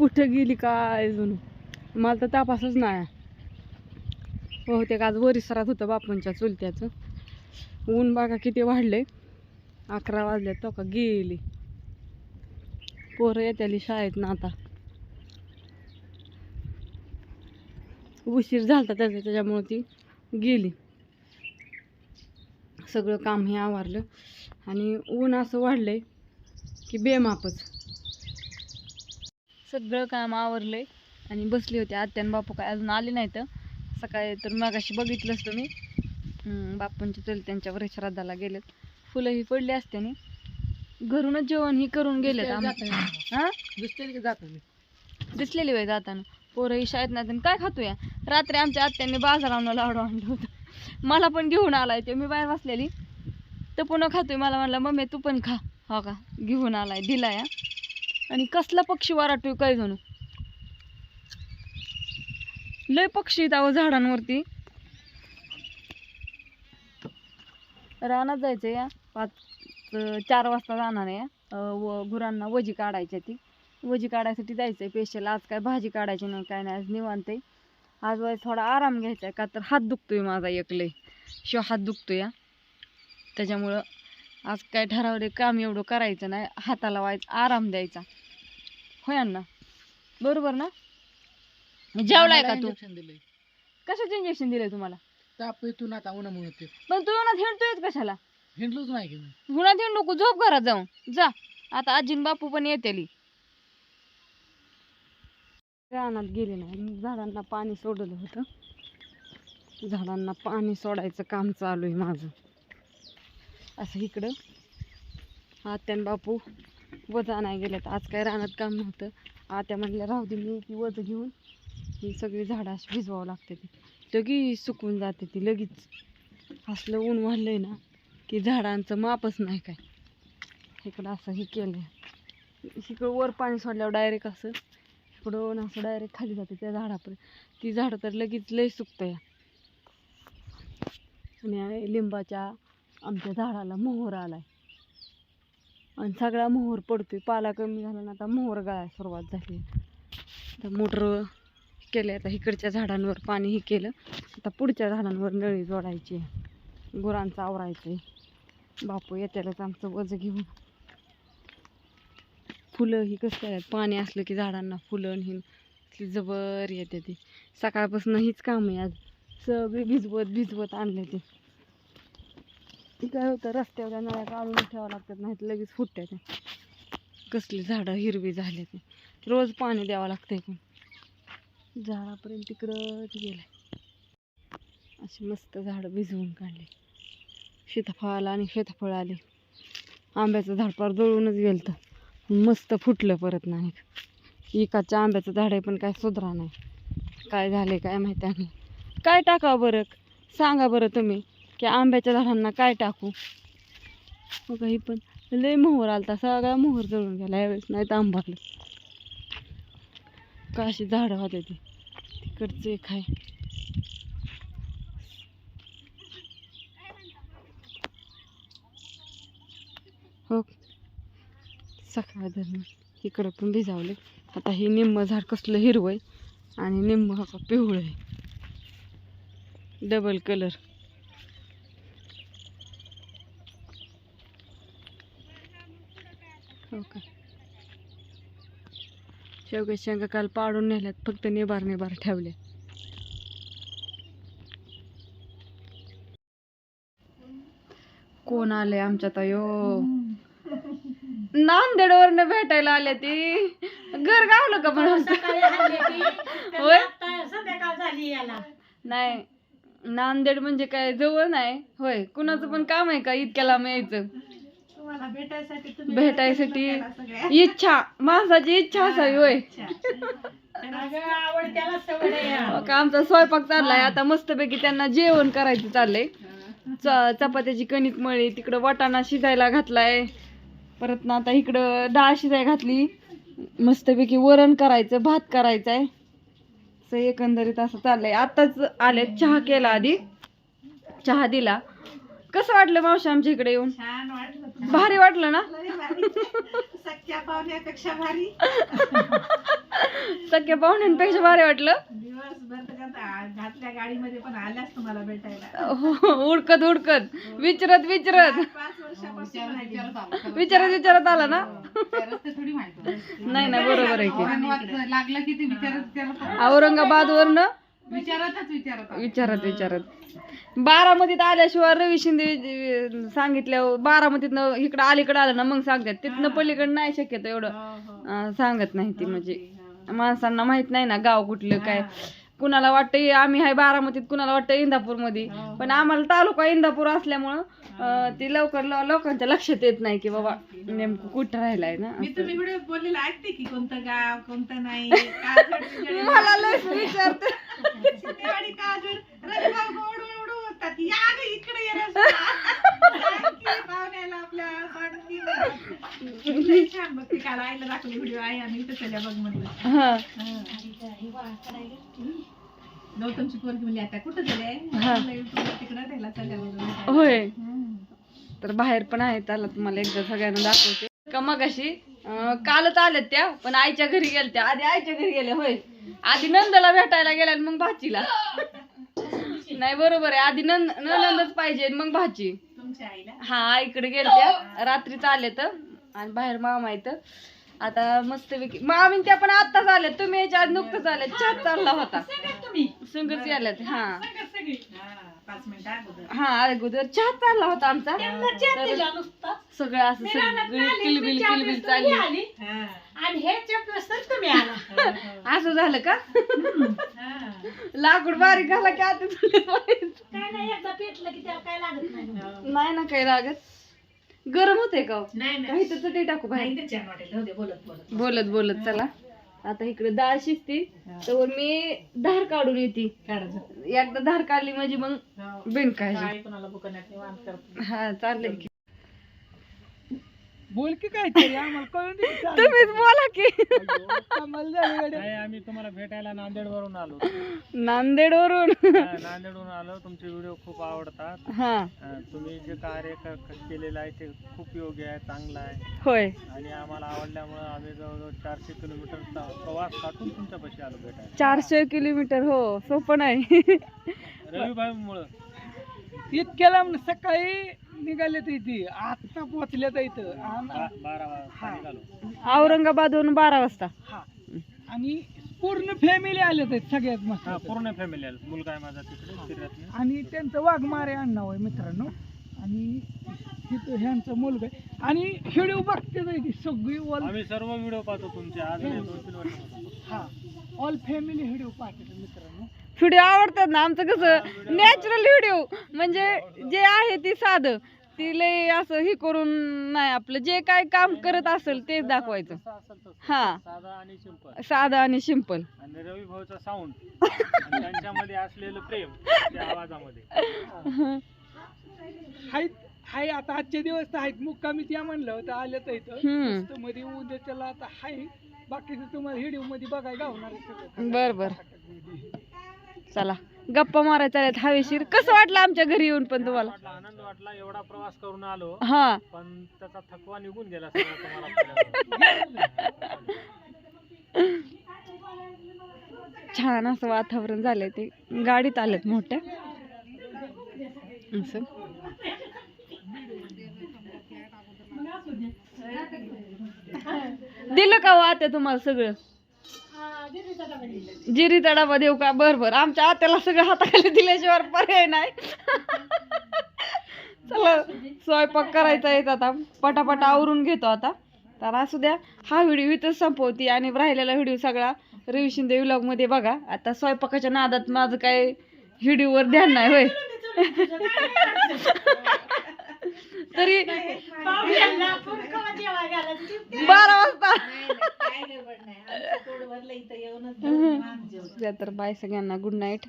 कुठं गेली काय अजून? मला तर तपासच नाही. बहुतेक आज वरिसरात होतं बापूंच्या चुलत्याचं. ऊन बागा किती वाढले अकरा वाजले तो का गेली. पोरं येत्याली शाळेत ना आता. उशीर झालता त्याचा त्याच्यामुळं ती गेली. सगळं काम हे आवारलं. आणि ऊन असं वाढलंय की बेमापच. सगळं काम आवरलंय आणि बसली होती. आत्यान बापू काय अजून आले नाही तर सकाळी तर मगाशी बघितलंच तुम्ही हम्म, बापूंच्या चुलत्यांच्या श्राद्धाला गेलेत. फुलं ही पडली असत्याने घरूनच जेवण ही करून गेलेत हा? जात दिसलेली बाई जाताना. पोरं ही शाळेत नाही काय खातो या रात्री आमच्या आत्यांनी बाजारावनं लाडू आणलं होतं. मला पण घेऊन आलाय ते. मी बाहेर बसलेली. तर पुन्हा खातोय. मला म्हणला मम्मी तू पण खा. हो का? घेऊन आलाय दिलाय. आणि कसला पक्षी वराटोय काय जणू? लय पक्षी आहेत झाडांवरती. रानात जायचं या पाच चार वाजता जाणार आहे व गुरांना वजी काढायची ती. वजी काढायसाठी जायचं आहे पेशल आज काय भाजी काढायची नाही काय नाही आज निवांत आहे. आज वय थोडा आराम घ्यायचा आहे का तर हात दुखतोय माझा एक शिव हात दुखतोय या त्याच्यामुळं आज काय ठरावले काम एवढं करायचं नाही हाताला व्हायचं आराम द्यायचा. होय अण्णा बरोबर ना? जेवलाय का तू? इंजेक्शन दिलंय. कशाचं इंजेक्शन दिलंय तुम्हाला? ताप येतो ना आता उन्हामुळे ते पण तू ना हिंडतोयच कशाला? हिंडलोच नाही की मी. गुणात हिंड नको झोप घरात जाऊन. जा. आता आजीन बापू पण येतेली. रानात गेले नाही झाडांना पाणी सोडलं होतं. झाडांना पाणी सोडायचं काम चालू आहे माझं. असं इकडं. आत्यान बापू वजा नाही गेलेत. आज काय रानात काम नव्हतं. आत्या म्हणल्या राहू दे मी ती वज घेऊन ही सगळी झाडं अशी भिजवावं लागते ती. लगेच सुकून जाते ती लगेच. असलं ऊन वाढलंय ना की झाडांचं मापच नाही काय. इकडं असं हे केलं इकडं वर पाणी सोडल्यावर डायरेक्ट असं इकडून असं डायरेक्ट खाली जाते त्या झाडापर्यंत. ती झाडं तर लगेच लय सुकतं आणि लिंबाच्या आमच्या झाडाला मोहर आलाय. आणि सगळा मोहर पडतोय पाला कमी झाला ना आता मोहर गाळा सुरुवात झाली. आता मोटर केले आता इकडच्या झाडांवर पाणी हे केलं. आता पुढच्या झाडांवर नळी जोडायची गुरांचं आवरायचं बापू येत्यालाच आमचं वज घेऊन. फुलं ही कसं आहेत पाणी असलं की झाडांना फुलं आणि ही जबर येते ती. सकाळपासून हीच काम आहे आज सगळी भिजवत भिजवत आणले ते. ती काय होतं रस्त्यावर त्या नळ्या काढून ठेवावं लागतात नाही तर लगेच फुटते ते कसली झाडं हिरवी झाले ते. रोज पाणी द्यावं लागतं पण झाडापर्यंत तिकडं गेलं अशी मस्त झाडं भिजवून काढली. सीताफळ आणि शेतफळ आले. आंब्याचं झाड पार जळूनच गेलं तर मस्त फुटलं परत नाही. एकाच्या आंब्याचं झाड आहे पण काय सुधरा नाही. काय झाले काय माहिती आहे काय टाकावं बरं? सांगा बरं तुम्ही. की आंब्याच्या झाडांना काय टाकू? मग ही पण लय मोहर आलता. सगळा मोहर जळून गेला यावेळेस नाही तर आंबालं का अशी झाडं होते ती? तिकडचं एक आहे. हो. सकाळ धरण. इकडं पण भिजावले. आता हे निम्म झाड कसलं हिरवं आहे आणि निम्म हा पिवळं आहे. डबल कलर हो का? शेवग्या शेंगा काल पाडून नेल्यात फक्त निबार निबार ठेवले कोण आले आमच्यात अयो नांदेडवरनं भेटायला आले ती. घर गावलं का पण होय? नाही नांदेड म्हणजे काय जवळ नाही. होय कुणाचं पण काम आहे का इतक्या लांब यायचं? भेटायसाठी तुम्ही भेटायसाठी इच्छा माणसाची इच्छा असावी होय. आहे. मग आमचा स्वयंपाक चाललाय. आता मस्तपैकी त्यांना जेवण करायचं चाललंय. चपात्याची कणिक मळी तिकडं वाटाणा शिजायला घातलाय. परत ना आता इकडं डाळ शिजाय घातली. मस्तपैकी वरण करायचं भात करायचंय. असं एकंदरीत असं चाललंय. आताच आले चहा केला आधी. चहा दिला. कसं वाटलं मावशी आमच्या इकडे येऊन? भारी वाटलं ना. सख्या पाहुण्यापेक्षा भारी. सख्या पाहुण्यांपेक्षा भारी वाटलं. दिवसभर तर आता घातल्या गाडीमध्ये पण आल्याच तुम्हाला भेटायला. हो, उडकत उडकत विचारत विचारत. पाच वर्षापासून. विचारत विचारत आला. ना? रस्ते थोडी माहिती. नाही ना बरोबर आहे की. वाजता लागलं की ते विचारत विचारत औरंगाबाद वरनं विचारतच विचारत. विचारत विचारत. बारामतीत आल्याशिवाय रवी शिंदे अं, सांगितल्या बारामतीतनं इकडं अलीकडं आलं ना मग सांगतात. तिथनं पलीकडं नाही शक्यतो एवढं. अं, सांगत नाही ती म्हणजे. माणसांना माहीत नाही ना गाव कुठलं काय. कुणाला वाटतं आम्ही आहे बारामतीत कुणाला वाटतं इंदापूरमध्ये पण आम्हाला तालुका इंदापूर असल्यामुळं ते लवकर लोकांच्या लक्षात येत नाही की बाबा नेमकं कुठं राहिलाय ना मी तुम्ही व्हिडिओ बोललेलं ऐकते की कोणतं गाव कोणतं नाही मला विचारते. या ग इकडे ये रे. सांग की पाहुण्याला आपल्या. लई छान बघ ती काल आईला दाखवली व्हिडिओ आहे इथं बघ म्हणलं हा. गौतमची पोरगी म्हणली आता कुठं हा. तिकडं त्याला बघ होय. तर बाहेर पण आहे त्याला तुम्हाला एकदा सगळ्यांना दाखवते. का मग अशी कालच आल्यात त्या पण आईच्या घरी गेल्या आधी आईच्या घरी गेल्या होय. आधी नंदला भेटायला गेल्या आणि मग भाचीला. नाही बरोबर आहे. आधी नंद नंदच पाहिजे आणि मग तुमच्या आईला? हा आईकडे गेलत्या. रात्रीच आलेत. आणि बाहेर मामा येत आता मस्तपैकी मामी त्या पण आत्ताच आल्यात. तुम्ही याच्या आधी नुकतंच आल्यात. छात चालला होता. तुम्ही. संगच आल्यात हा. हा, पाच मिनिटं अगोदर. हा चहा चालला होता आमचा. सगळं असं किलबिल किलबिल चालली. आणि हे. असं झालं का? हा. लाकूड बारीक झाला की आता नाही हो. नाही ना काही लागत. गरम होते का हो? नाही नाही. काही तर चटई टाकू बाहेर. बोलत बोलत चला. आता इकडे डाळ शिजती. तर मी धार काढून येते. काढायचं. एकदा धार काढली म्हणजे मग. बिन काय काय कोणाला बुकण्यात निवांत करतो हा चाललंय की. बोल की काहीतरी आम्हाला कळून दे की चालेल. तुम्हीच बोला की. अय्यो, कमाल झाली गड्या. नाही आम्ही तुम्हाला भेटायला नांदेड वरून आलो. नांदेड वरून नांदेड वरून आलो. तुमचे व्हिडिओ खूप आवडतात. हा. तुम्ही जे कार्य क- क- केलेलं आहे ते खूप योग्य आहे चांगलं आहे. होय. आणि आम्हाला आवडल्यामुळं आम्ही जवळजवळ चारशे किलोमीटरचा प्रवास काढून तुमच्यापाशी आलो भेटायला. चारशे किलोमीटर हो सोपं नाही. रविभाईमुळं इतक्या लांब सकाळी निघाले तर इथे. आता पोहोचल्या तर इथं. आणि- बा- बारा वाजता निघालो. औरंगाबादवरून बारा वाजता. हा. आणि पूर्ण फॅमिली आले तर सगळ्यात मस्त हा पूर्ण फॅमिली आलो मुलगा आहे माझा तिकडे आणि त्यांचं वाघमारे अण्णा होय मित्रांनो. आणि तिथं ह्यांचा मुलगा आहे. आणि व्हिडिओ बघते इथे सगळी ऑल आम्ही सर्व व्हिडिओ पाहतो तुमचे. आज नाही दोन तीन वर्षापासून. हा. ऑल फॅमिली व्हिडिओ पाहते मित्रांनो. व्हिडिओ आवडतात ना आमचं कसं नॅचरल व्हिडिओ म्हणजे जे आहे ती साधं. ती लय असं हे करून नाही आपलं. जे काय काम करत असेल तेच दाखवायचं. हा. साधा आणि सिंपल साधं आणि सिंपल आणि रवी भाऊचा साऊंड त्यांच्यामध्ये असलेलं प्रेम त्या आवाजामध्ये. हाय हाय आता आजचे दिवस तर आहेत. मुक्कामी त्या म्हणलं होतं आलं तर इथं मध्ये उद्याच्याला आता हाय. बाकीचं तुम्हाला व्हिडिओमध्ये बघायला गावणार बर बर. चला गप्पा मारायचा आहेत हवेशीर कसं वाटलं आमच्या घरी येऊन पण तुम्हाला? आनंद वाटला. एवढा प्रवास करून आलो. हा. पण त्याचा थकवा निघून गेला. छान असं वातावरण झालंय ते. गाडीत आलेत मोठ्या. असं. दिलं का हो आत्या तुम्हाला सगळं? जिरी तडाबा देऊ का? बर बर. आमच्या आत्याला सगळं हाताखाली दिल्याशिवाय पर्याय नाही. चला स्वयंपाक करायचा येत आता. पटापट आवरून घेतो आता. तर असू द्या हा व्हिडिओ इथंच संपवती आणि राहिलेला व्हिडिओ सगळा रवी शिंदे vlog मध्ये बघा. आता स्वयंपाकाच्या नादात माझं काय व्हिडिओवर ध्यान नाही होय. तरी बारा वाजता. तर बाय सगळ्यांना. Good night